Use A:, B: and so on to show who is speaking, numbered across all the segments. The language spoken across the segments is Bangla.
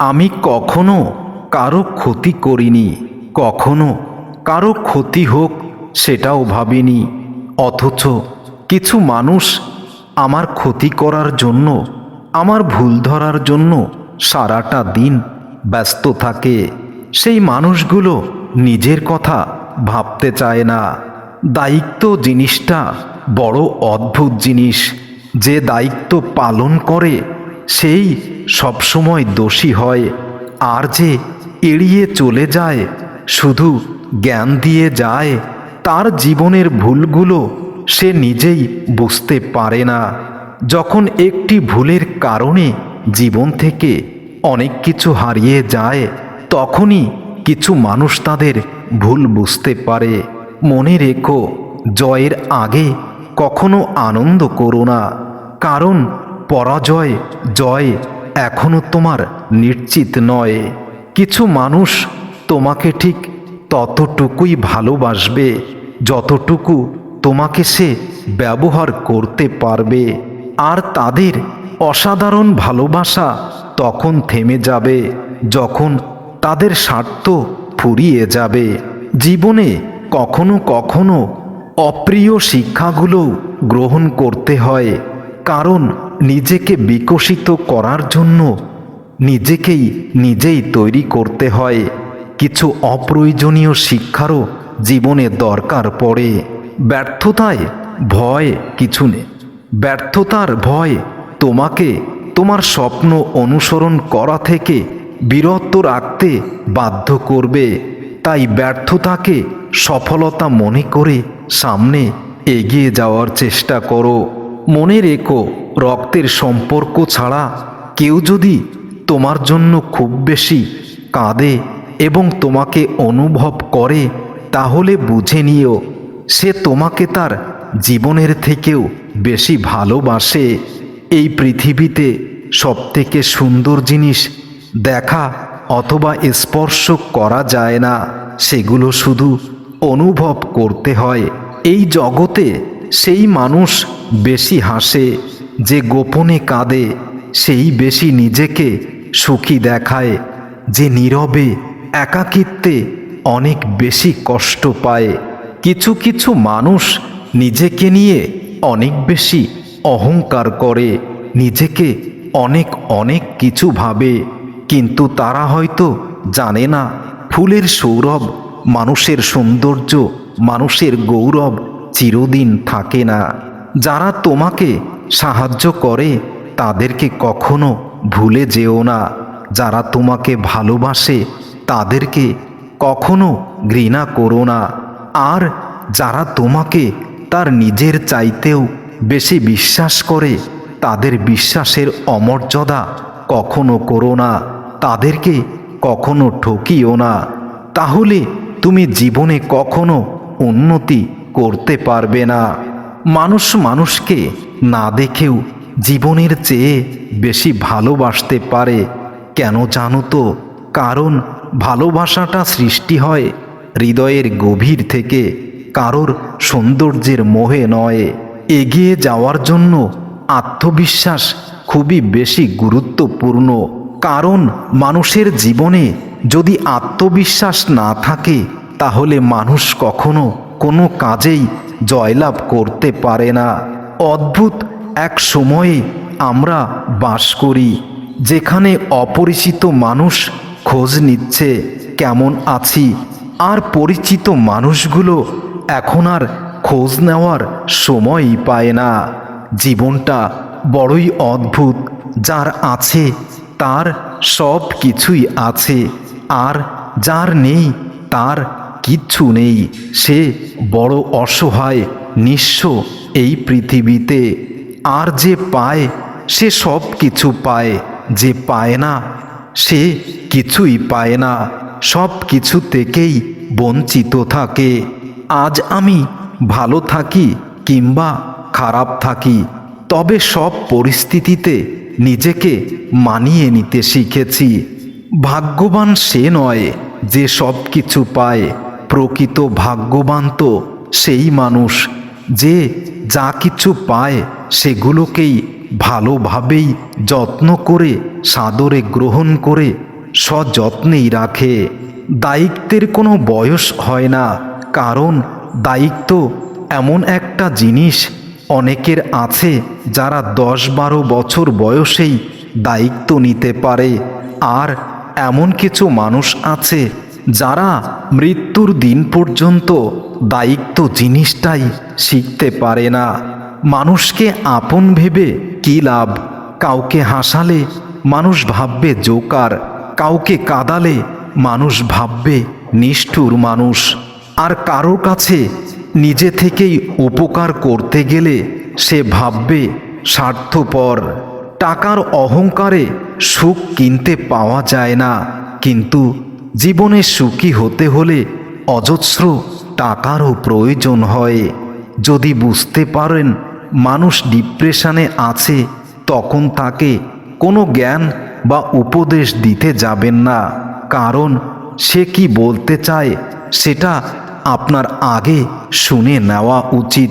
A: আমি কখনো কারও ক্ষতি করিনি, কখনো কারও ক্ষতি হোক সেটাও ভাবিনি, অথচ কিছু মানুষ আমার ক্ষতি করার জন্য, আমার ভুল ধরার জন্য সারাটা দিন ব্যস্ত থাকে। সেই মানুষগুলো নিজের কথা ভাবতে চায় না। দায়িত্ব জিনিসটা বড় অদ্ভুত জিনিস। যে দায়িত্ব পালন করে সেই সবসময় দোষী হয়, আর যে এড়িয়ে চলে যায়, শুধু জ্ঞান দিয়ে যায়, তার জীবনের ভুলগুলো সে নিজেই বুঝতে পারে না। যখন একটি ভুলের কারণে জীবন থেকে অনেক কিছু হারিয়ে যায়, তখনই কিছু মানুষ তাদের ভুল বুঝতে পারে। মনে রেখো, জয়ের আগে কখনো আনন্দ করো না, কারণ পরাজয়, জয় এখনও তোমার নিশ্চিত নয়। কিছু মানুষ তোমাকে ঠিক ততটুকুই ভালোবাসবে, যতটুকু তোমাকে সে ব্যবহার করতে পারবে। আর তাদের অসাধারণ ভালোবাসা তখন থেমে যাবে, যখন তাদের স্বার্থ ফুরিয়ে যাবে। জীবনে কখনো কখনো অপ্রিয় শিক্ষাগুলো গ্রহণ করতে হয়, কারণ নিজেকে বিকশিত করার জন্য নিজেকেই নিজেই তৈরি করতে হয়। কিছু অপ্রয়োজনীয় শিক্ষারও জীবনে দরকার পড়ে। ব্যর্থতায় ভয় কিছু নেই। ব্যর্থতার ভয় তোমাকে তোমার স্বপ্ন অনুসরণ করা থেকে বিরত রাখতে বাধ্য করবে। তাই ব্যর্থতাকে সফলতা মনে করে সামনে এগিয়ে যাওয়ার চেষ্টা করো। মনে রেখো, রক্তের সম্পর্ক ছাড়া কেউ যদি তোমার জন্য খুব বেশি কাঁদে এবং তোমাকে অনুভব করে, তাহলে বুঝে নিও, সে তোমাকে তার জীবনের থেকেও বেশি ভালোবাসে। এই পৃথিবীতে সবথেকে সুন্দর জিনিস দেখা অথবা স্পর্শ করা যায় না, সেগুলো শুধু অনুভব করতে হয়। এই জগতে সেই মানুষ বেশি হাসে, যে গোপনে কাঁদে, সেই বেশি নিজেকে সুখী দেখায়, যে নীরবে একাকিত্বে অনেক বেশি কষ্ট পায়। কিছু কিছু মানুষ নিজেকে নিয়ে অনেক বেশি অহংকার করে, নিজেকে অনেক অনেক কিছু ভাবে, কিন্তু তারা হয়তো জানে না, ফুলের সৌরভ মানুষের সৌন্দর্য, মানুষের গৌরব চিরদিন থাকে না। যারা তোমাকে সাহায্য করে, তাদেরকে কখনো ভুলে যেও না। যারা তোমাকে ভালোবাসে, তাদেরকে কখনো ঘৃণা করো না। আর যারা তোমাকে তার নিজের চাইতেও বেশি বিশ্বাস করে, তাদের বিশ্বাসের অমর্যাদা কখনো করো না। তাদেরকে কখনো ঠকিও না। তাহলে তুমি জীবনে কখনো উন্নতি করতে পারবে না। মানুষ মানুষকে না দেখেও জীবনের চেয়ে বেশি ভালোবাসতে পারে। কেন জানো তো? কারণ ভালোবাসাটা সৃষ্টি হয় হৃদয়ের গভীর থেকে, কারোর সৌন্দর্যের মোহে নয়। এগিয়ে যাওয়ার জন্য আত্মবিশ্বাস খুবই বেশি গুরুত্বপূর্ণ। কারণ মানুষের জীবনে যদি আত্মবিশ্বাস না থাকে, তাহলে মানুষ কখনো কোনো কাজেই জয়লাভ করতে পারে না। অদ্ভুত এক সময়ে আমরা বাস করি, যেখানে অপরিচিত মানুষ খোঁজ নিচ্ছে, কেমন আছি? আর পরিচিত মানুষগুলো এখন আর খোঁজ নেওয়ার সময়ই পায় না। জীবনটা বড়ই অদ্ভুত, যার আছে তার সব কিছুই আছে, আর যার নেই তার কিচ্ছু নেই। সে বড় অসহায়, নিঃস্ব এই পৃথিবীতে। আর যে পায়, সে সব কিছু পায়। যে পায় না, সে কিছুই পায় না। সব কিছু থেকেই বঞ্চিত থাকে। আজ আমি ভালো থাকি কিংবা খারাপ থাকি, তবে সব পরিস্থিতিতে নিজেকে মানিয়ে নিতে শিখেছি। ভাগ্যবান সে নয় যে সব কিছু পায়। প্রকৃত ভাগ্যবান তো সেই মানুষ যে যা কিছু পায় সেগুলোকেই ভালোভাবেই যত্ন করে, সাদরে গ্রহণ করে, সযত্নেই রাখে। দায়িত্বের কোনো বয়স হয় না, কারণ দায়িত্ব এমন একটা জিনিস অনেকের আছে যারা দশ বারো বছর বয়সেই দায়িত্ব নিতে পারে। আর এমন কিছু মানুষ আছে যারা মৃত্যুর দিন পর্যন্ত দায়িত্ব জিনিসটাই শিখতে পারে না। মানুষকে আপন ভেবে কী লাভ? কাউকে হাসালে মানুষ ভাববে জোকার, কাউকে কাদালে মানুষ ভাববে নিষ্ঠুর মানুষ। আর কারও কাছে নিজে থেকেই উপকার করতে গেলে সে ভাববে স্বার্থপর। টাকার অহংকারে সুখ কিনতে পাওয়া যায় না, কিন্তু জীবনে সুখী হতে হলে অজস্র টাকারও প্রয়োজন হয়। যদি বুঝতে পারেন মানুষ ডিপ্রেশনে আছে, তখন তাকে কোনো জ্ঞান বা উপদেশ দিতে যাবেন না। কারণ সে কি বলতে চায়, সেটা আপনার আগে শুনে নেওয়া উচিত।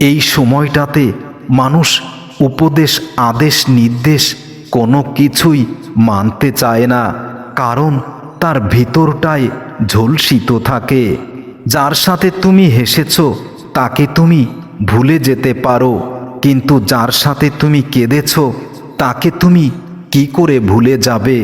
A: এই সময়টাতে মানুষ উপদেশ, আদেশ, নির্দেশ কোনো কিছুই মানতে চায় না। কারণ তার ভিতরটায় ঝলসিত থাকে। যার সাথে তুমি হেসেছ, তাকে তুমি ভুলে যেতে পারো। কিন্তু যার সাথে তুমি কেঁদেছ, তাকে তুমি কি করে ভুলে যাবে?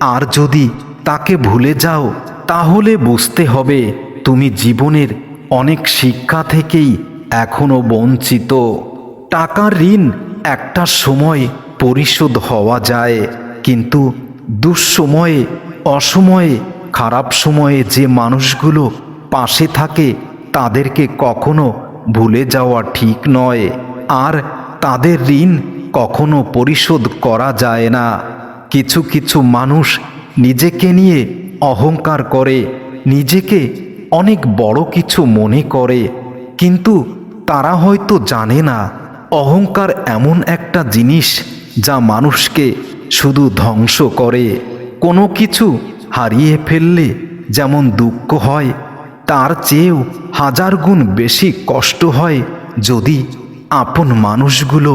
A: আর যদি তাকে ভুলে যাও, তাহলে বুঝতে হবে তুমি জীবনের অনেক শিক্ষা থেকেই এখনও বঞ্চিত। টাকার ঋণ একটা সময় পরিশোধ হওয়া যায়, কিন্তু দুঃসময়ে অসময়ে, খারাপ সময়ে যে মানুষগুলো পাশে থাকে, তাদেরকে কখনো ভুলে যাওয়া ঠিক নয়। আর তাদের ঋণ কখনো পরিশোধ করা যায় না। কিছু কিছু মানুষ নিজেকে নিয়ে অহংকার করে, নিজেকে অনেক বড় কিছু মনে করে। কিন্তু তারা হয়তো জানে না, অহংকার এমন একটা জিনিস যা মানুষকে শুধু ধ্বংস করে। কোনো কিছু হারিয়ে ফেললে যেমন দুঃখ হয়, তার চেয়েও হাজার গুণ বেশি কষ্ট হয় যদি আপন মানুষগুলো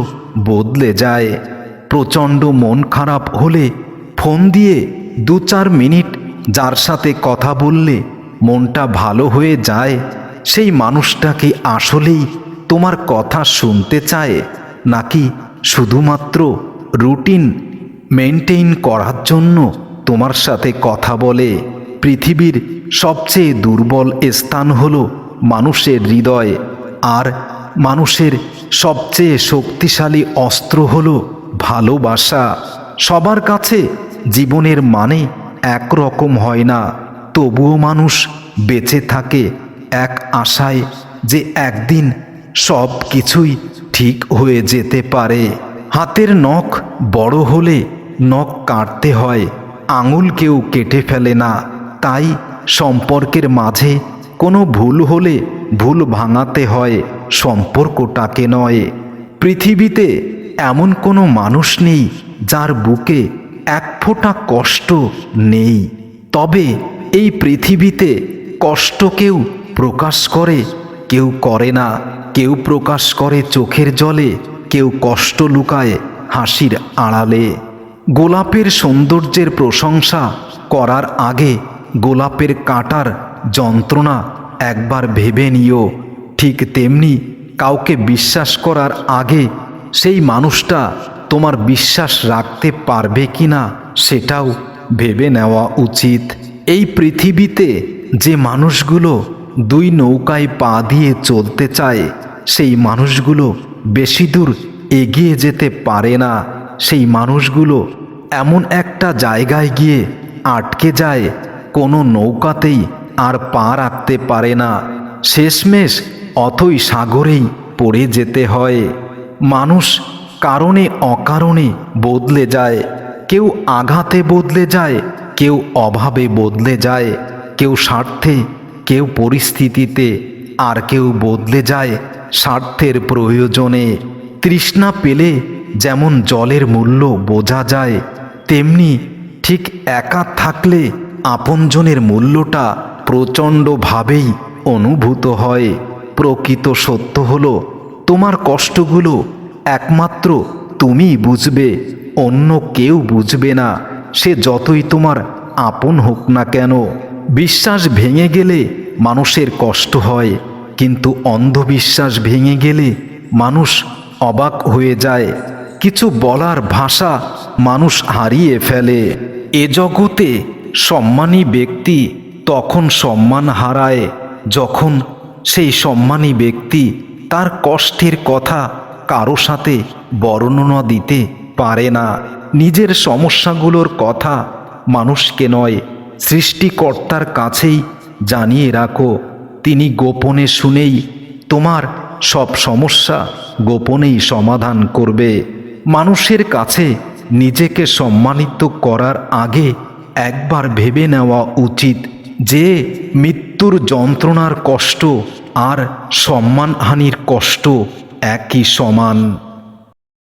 A: বদলে যায়। প্রচণ্ড মন খারাপ হলে ফোন দিয়ে দু চার মিনিট যার সাথে কথা বললে মনটা ভালো হয়ে যায়। সেই মানুষটা কি আসলেই তোমার কথা শুনতে চায়, নাকি শুধুমাত্র রুটিন মেনটেইন করার জন্য তোমার সাথে কথা বলে পৃথিবীর সবচেয়ে দুর্বল স্থান হল মানুষের হৃদয়। আর মানুষের সবচেয়ে শক্তিশালী অস্ত্র হল ভালোবাসা। সবার কাছে জীবনের মানে একরকম হয় না। তবুও মানুষ বেঁচে থাকে এক আশায় যে একদিন সব কিছুই ঠিক হয়ে যেতে পারে। হাতের নখ বড় হলে নখ কাটতে হয়। আঙুল কেউ কেটে ফেলে না। তাই সম্পর্কের মাঝে কোনো ভুল হলে ভুল ভাঙাতে হয়, সম্পর্কটাকে নয়। পৃথিবীতে এমন কোনো মানুষ নেই যার বুকে এক ফোঁটা কষ্ট নেই। তবে এই পৃথিবীতে কষ্ট কেউ প্রকাশ করে, কেউ করে না। কেউ প্রকাশ করে চোখের জলে, কেউ কষ্ট লুকায় হাসির আড়ালে। গোলাপের সৌন্দর্যের প্রশংসা করার আগে গোলাপের কাঁটার যন্ত্রণা একবার ভেবে নিও। ঠিক তেমনি কাউকে বিশ্বাস করার আগে সেই মানুষটা তোমার বিশ্বাস রাখতে পারবে কি না সেটাও ভেবে নেওয়া উচিত। এই পৃথিবীতে যে মানুষগুলো দুই নৌকায় পা দিয়ে চলতে চায়, সেই মানুষগুলো বেশি দূর এগিয়ে যেতে পারে না। সেই মানুষগুলো এমন একটা জায়গায় গিয়ে আটকে যায়, কোনো নৌকাতেই আর পা রাখতে পারে না। শেষমেশ অথই সাগরেই পড়ে যেতে হয়। মানুষ কারণে অকারণে বদলে যায়। কেউ আঘাতে বদলে যায়, কেউ অভাবে বদলে যায়। কেউ স্বার্থে, কেউ পরিস্থিতিতে আর কেউ বদলে যায় স্বার্থের প্রয়োজনে। তৃষ্ণা পেলে যেমন জলের মূল্য বোঝা যায়, তেমনি ঠিক একা থাকলে আপনজনের মূল্যটা প্রচণ্ডভাবেই অনুভূত হয়। প্রকৃত সত্য হলো, তোমার কষ্টগুলো একমাত্র তুমিই বুঝবে, অন্য কেউ বুঝবে না। সে যতই তোমার আপন হোক না কেন, বিশ্বাস ভেঙে গেলে মানুষের কষ্ট হয়, কিন্তু অন্ধবিশ্বাস ভেঙে গেলে মানুষ অবাক হয়ে যায়। কিছু বলার ভাষা মানুষ হারিয়ে ফেলে। এ জগতে সম্মানী ব্যক্তি তখন সম্মান হারায়। যখন সেই সম্মানী ব্যক্তি তার কষ্টের কথা কারও সাথে বর্ণনা দিতে পারে না। নিজের সমস্যাগুলোর কথা মানুষকে নয়, সৃষ্টিকর্তার কাছেই জানিয়ে রাখো। তিনি গোপনে শুনেই তোমার সব সমস্যা গোপনেই সমাধান করবে। মানুষের কাছে নিজেকে সম্মানিত করার আগে একবার ভেবে নেওয়া উচিত যে মৃত্যুর যন্ত্রণার কষ্ট আর সম্মানহানির কষ্ট একই সমান।